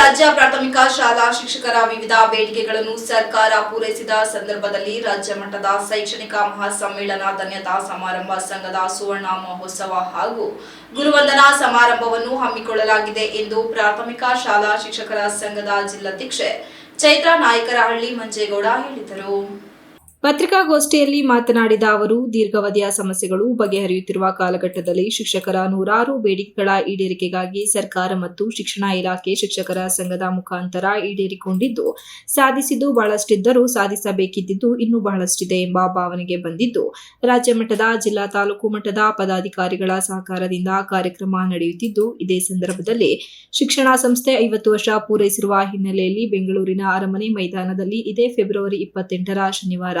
ರಾಜ್ಯ ಪ್ರಾಥಮಿಕ ಶಾಲಾ ಶಿಕ್ಷಕರ ವಿವಿಧ ಬೇಡಿಕೆಗಳನ್ನು ಸರ್ಕಾರ ಪೂರೈಸಿದ ಸಂದರ್ಭದಲ್ಲಿ ರಾಜ್ಯ ಮಟ್ಟದ ಶೈಕ್ಷಣಿಕ ಮಹಾಸಮ್ಮೇಳನ, ಧನ್ಯತಾ ಸಮಾರಂಭ ಸಂಘದ ಸುವರ್ಣ ಮಹೋತ್ಸವ ಹಾಗೂ ಗುರುವಂದನಾ ಸಮಾರಂಭವನ್ನು ಹಮ್ಮಿಕೊಳ್ಳಲಾಗಿದೆ ಎಂದು ಪ್ರಾಥಮಿಕ ಶಾಲಾ ಶಿಕ್ಷಕರ ಸಂಘದ ಜಿಲ್ಲಾಧ್ಯಕ್ಷೆ ಚೈತ್ರಾ ನಾಯಕರಹಳ್ಳಿ ಮಂಜೇಗೌಡ ಹೇಳಿದರು. ಪತ್ರಿಕಾಗೋಷ್ಠಿಯಲ್ಲಿ ಮಾತನಾಡಿದ ಅವರು, ದೀರ್ಘಾವಧಿಯ ಸಮಸ್ಯೆಗಳು ಬಗೆಹರಿಯುತ್ತಿರುವ ಕಾಲಘಟ್ಟದಲ್ಲಿ ಶಿಕ್ಷಕರ ನೂರಾರು ಬೇಡಿಕೆಗಳ ಈಡೇರಿಕೆಗಾಗಿ ಸರ್ಕಾರ ಮತ್ತು ಶಿಕ್ಷಣ ಇಲಾಖೆ ಶಿಕ್ಷಕರ ಸಂಘದ ಮುಖಾಂತರ ಈಡೇರಿಕೊಂಡಿದ್ದು, ಸಾಧಿಸಿದ್ದು ಬಹಳಷ್ಟಿದ್ದರೂ ಸಾಧಿಸಬೇಕಿದ್ದು ಇನ್ನೂ ಬಹಳಷ್ಟಿದೆ ಎಂಬ ಭಾವನೆಗೆ ಬಂದಿದ್ದು, ರಾಜ್ಯ ಮಟ್ಟದ, ಜಿಲ್ಲಾ ತಾಲೂಕು ಮಟ್ಟದ ಪದಾಧಿಕಾರಿಗಳ ಸಹಕಾರದಿಂದ ಕಾರ್ಯಕ್ರಮ ನಡೆಯುತ್ತಿದ್ದು, ಇದೇ ಸಂದರ್ಭದಲ್ಲಿ ಶಿಕ್ಷಣ ಸಂಸ್ಥೆ ಐವತ್ತು ವರ್ಷ ಪೂರೈಸಿರುವ ಹಿನ್ನೆಲೆಯಲ್ಲಿ ಬೆಂಗಳೂರಿನ ಅರಮನೆ ಮೈದಾನದಲ್ಲಿ ಇದೇ ಫೆಬ್ರವರಿ ಇಪ್ಪತ್ತೆಂಟರ ಶನಿವಾರ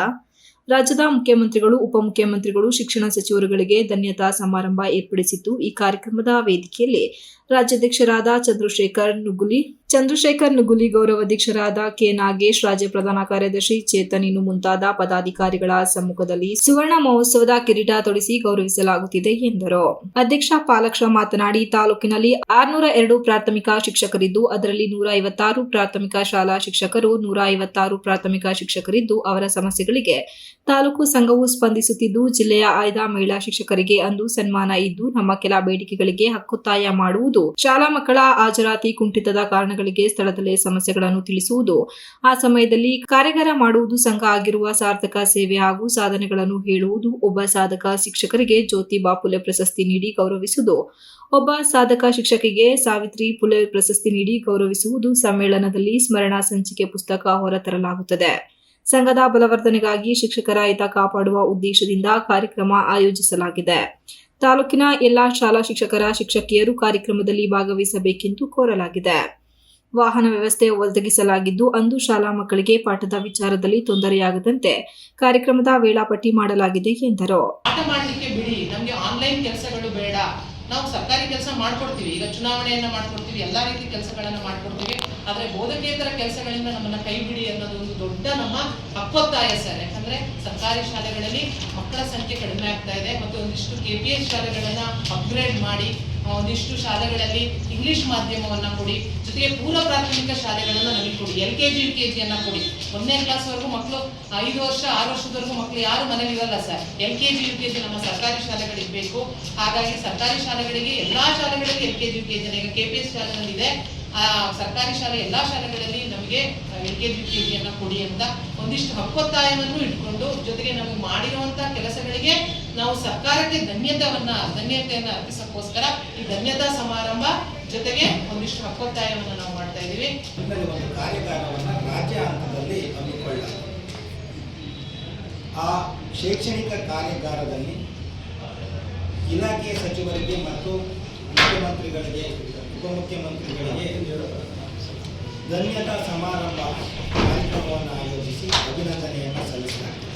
ರಾಜ್ಯದ ಮುಖ್ಯಮಂತ್ರಿಗಳು ಉಪಮುಖ್ಯಮಂತ್ರಿಗಳು ಶಿಕ್ಷಣ ಸಚಿವರುಗಳಿಗೆ ಧನ್ಯತಾ ಸಮಾರಂಭ ಏರ್ಪಡಿಸಿದ್ದು ಈ ಕಾರ್ಯಕ್ರಮದ ವೇದಿಕೆಯಲ್ಲಿ ರಾಜ್ಯಾಧ್ಯಕ್ಷರಾದ ಚಂದ್ರಶೇಖರ್ ನುಗುಲಿ ಚಂದ್ರಶೇಖರ್ ನುಗುಲಿ ಗೌರವಾಧ್ಯಕ್ಷರಾದ ಕೆ. ನಾಗೇಶ್, ರಾಜ್ಯ ಪ್ರಧಾನ ಕಾರ್ಯದರ್ಶಿ ಚೇತನ್, ಇನ್ನು ಮುಂತಾದ ಪದಾಧಿಕಾರಿಗಳ ಸಮ್ಮುಖದಲ್ಲಿ ಸುವರ್ಣ ಮಹೋತ್ಸವದ ಕಿರೀಟ ತೊಡಿಸಿ ಗೌರವಿಸಲಾಗುತ್ತಿದೆ ಎಂದರು. ಅಧ್ಯಕ್ಷ ಪಾಲಕ್ಷ ಮಾತನಾಡಿ, ತಾಲೂಕಿನಲ್ಲಿ ಆರ್ನೂರ ಎರಡು ಪ್ರಾಥಮಿಕ ಶಿಕ್ಷಕರಿದ್ದು, ಅದರಲ್ಲಿ ನೂರ ಐವತ್ತಾರು ಪ್ರಾಥಮಿಕ ಶಾಲಾ ಶಿಕ್ಷಕರು ನೂರ ಐವತ್ತಾರು ಪ್ರಾಥಮಿಕ ಶಿಕ್ಷಕರಿದ್ದು ಅವರ ಸಮಸ್ಯೆಗಳಿಗೆ ತಾಲೂಕು ಸಂಘವು ಸ್ಪಂದಿಸುತ್ತಿದ್ದು, ಜಿಲ್ಲೆಯ ಆಯ್ದ ಮಹಿಳಾ ಶಿಕ್ಷಕರಿಗೆ ಅಂದು ಸನ್ಮಾನ ಇದ್ದು, ನಮ್ಮ ಕೆಲ ಬೇಡಿಕೆಗಳಿಗೆ ಹಕ್ಕೊತ್ತಾಯ ಮಾಡುವುದು ಶಾಲಾ ಮಕ್ಕಳ ಹಾಜರಾತಿ ಕುಂಠಿತದ ಕಾರಣಗಳಿಗೆ ಸ್ಥಳದಲ್ಲೇ ಸಮಸ್ಯೆಗಳನ್ನು ತಿಳಿಸುವುದು. ಆ ಸಮಯದಲ್ಲಿ ಕಾರ್ಯಗಾರ ಮಾಡುವುದು ಸಂಘ ಆಗಿರುವ ಸಾರ್ಥಕ ಸೇವೆ ಹಾಗೂ ಸಾಧನೆಗಳನ್ನು ಹೇಳುವುದು ಒಬ್ಬ ಸಾಧಕ ಶಿಕ್ಷಕರಿಗೆ ಜ್ಯೋತಿ ಬಾಪುಲೆ ಪ್ರಶಸ್ತಿ ನೀಡಿ ಗೌರವಿಸುವುದು. ಒಬ್ಬ ಸಾಧಕ ಶಿಕ್ಷಕಿಗೆ ಸಾವಿತ್ರಿ ಪುಲೆ ಪ್ರಶಸ್ತಿ ನೀಡಿ ಗೌರವಿಸುವುದು ಸಮ್ಮೇಳನದಲ್ಲಿ ಸ್ಮರಣಾ ಸಂಚಿಕೆ ಪುಸ್ತಕ ಹೊರತರಲಾಗುತ್ತದೆ. ಸಂಘದ ಬಲವರ್ಧನೆಗಾಗಿ ಶಿಕ್ಷಕರ ಹಿತ ಕಾಪಾಡುವ ಉದ್ದೇಶದಿಂದ ಕಾರ್ಯಕ್ರಮ ಆಯೋಜಿಸಲಾಗಿದೆ. ತಾಲೂಕಿನ ಎಲ್ಲಾ ಶಾಲಾ ಶಿಕ್ಷಕರ ಶಿಕ್ಷಕಿಯರು ಕಾರ್ಯಕ್ರಮದಲ್ಲಿ ಭಾಗವಹಿಸಬೇಕೆಂದು ಕೋರಲಾಗಿದೆ. ವಾಹನ ವ್ಯವಸ್ಥೆ ಒದಗಿಸಲಾಗಿದ್ದು, ಅಂದು ಶಾಲಾ ಮಕ್ಕಳಿಗೆ ಪಾಠದ ವಿಚಾರದಲ್ಲಿ ತೊಂದರೆಯಾಗದಂತೆ ಕಾರ್ಯಕ್ರಮದ ವೇಳಾಪಟ್ಟಿ ಮಾಡಲಾಗಿದೆ ಎಂದರು. ನಾವು ಸರ್ಕಾರಿ ಕೆಲಸ ಮಾಡ್ಕೊಡ್ತೀವಿ, ಈಗ ಚುನಾವಣೆಯನ್ನ ಮಾಡ್ಕೊಡ್ತೀವಿ, ಎಲ್ಲಾ ರೀತಿ ಕೆಲಸಗಳನ್ನ ಮಾಡ್ಕೊಡ್ತೀವಿ. ಆದ್ರೆ ಬೋಧಕೇತರ ಕೆಲಸಗಳಿಂದ ನಮ್ಮನ್ನ ಕೈ ಬಿಡಿ ಅನ್ನೋದು ಒಂದು ದೊಡ್ಡ ನಮ್ಮ ಹಕ್ಕೊತ್ತಾಯ ಸರ್. ಯಾಕಂದ್ರೆ ಸರ್ಕಾರಿ ಶಾಲೆಗಳಲ್ಲಿ ಮಕ್ಕಳ ಸಂಖ್ಯೆ ಕಡಿಮೆ ಆಗ್ತಾ ಇದೆ ಮತ್ತು ಒಂದಿಷ್ಟು ಕೆ ಪಿ ಎಸ್ ಶಾಲೆಗಳನ್ನ ಅಪ್ಗ್ರೇಡ್ ಮಾಡಿ ಒಂದಿಷ್ಟು ಶಾಲೆಗಳಲ್ಲಿ ಇಂಗ್ಲಿಷ್ ಮಾಧ್ಯಮವನ್ನ ಕೊಡಿ, ಜೊತೆಗೆ ಪೂರ್ವ ಪ್ರಾಥಮಿಕ ಶಾಲೆಗಳನ್ನು ನಮಗೆ ಕೊಡಿ L K G U K ಜಿಯನ್ನು ಕೊಡಿ. ಒಂದನೇ ಕ್ಲಾಸ್ವರೆಗೂ ಮಕ್ಕಳು ಐದು ವರ್ಷ, ಆರು ವರ್ಷದವರೆಗೂ ಮಕ್ಕಳು ಯಾರು ಮನೇಲಿ ಇರಲ್ಲ sir. L K G U K G ನಮ್ಮ ಸರ್ಕಾರಿ ಶಾಲೆಗಳಿಗೆ ಬೇಕು. ಹಾಗಾಗಿ ಸರ್ಕಾರಿ ಶಾಲೆಗಳಿಗೆ, ಎಲ್ಲಾ ಶಾಲೆಗಳಿಗೆ L K G U K G ಈಗ ಕೆ ಪಿ ಎಸ್ ಶಾಲೆನಲ್ಲಿ ಇದೆ ಆ ಸರ್ಕಾರಿ ಶಾಲೆ ಎಲ್ಲಾ ಶಾಲೆಗಳಲ್ಲಿ ನಮಗೆ ಎಲ್ ಕೆ ಕೊಡಿ ಅಂತ ಒಂದಿಷ್ಟು ಹಕ್ಕೊತ್ತಾಯವನ್ನು ಇಟ್ಕೊಂಡು ಜೊತೆಗೆ ನಮಗೆ ಮಾಡಿರುವಂತಹ ಕೆಲಸಗಳಿಗೆ ನಾವು ಸರ್ಕಾರಕ್ಕೆ ಧನ್ಯತೆಯನ್ನ ಧನ್ಯತೆಯನ್ನ ಅರ್ಪಿಸಕ್ಕೋಸ್ಕರ ಈ ಧನ್ಯತಾ ಸಮಾರಂಭ ಜೊತೆಗೆ ಒಂದಿಷ್ಟು ಹಕ್ಕೊತ್ತಾಯವನ್ನು ನಾವು ಮಾಡ್ತಾ ಇದ್ದೀವಿ. ಒಂದು ಕಾರ್ಯಾಗಾರವನ್ನು ರಾಜ್ಯ ಹಂತದಲ್ಲಿ ಹಮ್ಮಿಕೊಳ್ಳ ಆ ಶೈಕ್ಷಣಿಕ ಕಾರ್ಯಾಗಾರದಲ್ಲಿ ಇಲಾಖೆಯ ಸಚಿವರಿಗೆ ಮತ್ತು ಮುಖ್ಯಮಂತ್ರಿಗಳಿಗೆ, ಉಪಮುಖ್ಯಮಂತ್ರಿಗಳಿಗೆ ಧನ್ಯತಾ ಸಮಾರಂಭ ಕಾರ್ಯಕ್ರಮವನ್ನು ಆಯೋಜಿಸಿ ಅಭಿನಂದನೆಯನ್ನು ಸಲ್ಲಿಸಲಾಗಿದೆ.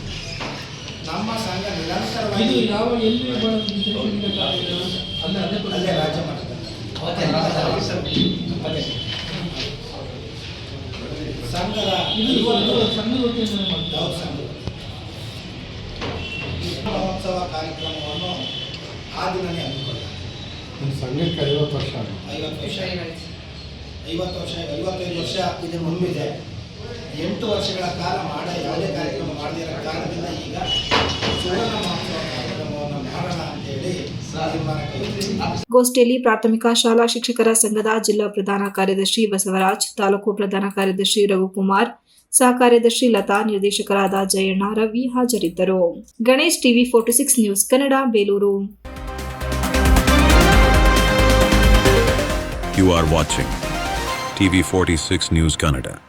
ನಮ್ಮ ಸಂಘ ನಿರಂತರವಾಗಿ ಯಾವ ಎಲ್ಲಿ? ಅಲ್ಲ ಅದೇ. ಅಲ್ಲೇ ರಾಜ್ಯ ಮಟ್ಟದಲ್ಲಿ ಸಂಘದ ಮಹೋತ್ಸವ ಕಾರ್ಯಕ್ರಮವನ್ನು ಆ ದಿನನೇ ಹಮ್ಮಿಕೊಳ್ಳ ಸಂಘಕ್ಕೆ ಐವತ್ತು ವರ್ಷ. ಐವತ್ತು ವರ್ಷ. ಐವತ್ತು ವರ್ಷ ಐವತ್ತೈದು ವರ್ಷ ಇದು ಮುಂಬಿದೆ ಎಂಟು ವರ್ಷಗಳ ಕಾಲ ಮಾಡ ಯಾವುದೇ ಕಾರ್ಯಕ್ರಮ ಮಾಡದಿರೋ ಕಾರಣದಿಂದ ಈಗ ಸುವರ್ಣ ಮಹೋತ್ಸವ ಕಾರ್ಯಕ್ರಮವನ್ನು ಮಾಡೋಣ ಅಂತೇಳಿ. ಗೋಷ್ಠಿಯಲ್ಲಿ ಪ್ರಾಥಮಿಕ ಶಾಲಾ ಶಿಕ್ಷಕರ ಸಂಘದ ಜಿಲ್ಲಾ ಪ್ರಧಾನ ಕಾರ್ಯದರ್ಶಿ ಬಸವರಾಜ್ ತಾಲೂಕು ಪ್ರಧಾನ ಕಾರ್ಯದರ್ಶಿ ರಘುಕುಮಾರ್ ಸಹ ಕಾರ್ಯದರ್ಶಿ ಲತಾ ನಿರ್ದೇಶಕರಾದ ಜಯಣ್ಣ ರವಿ ಹಾಜರಿದ್ದರು. Ganesh TV forty six news Kannada Belur. You are are TV46 News Canada.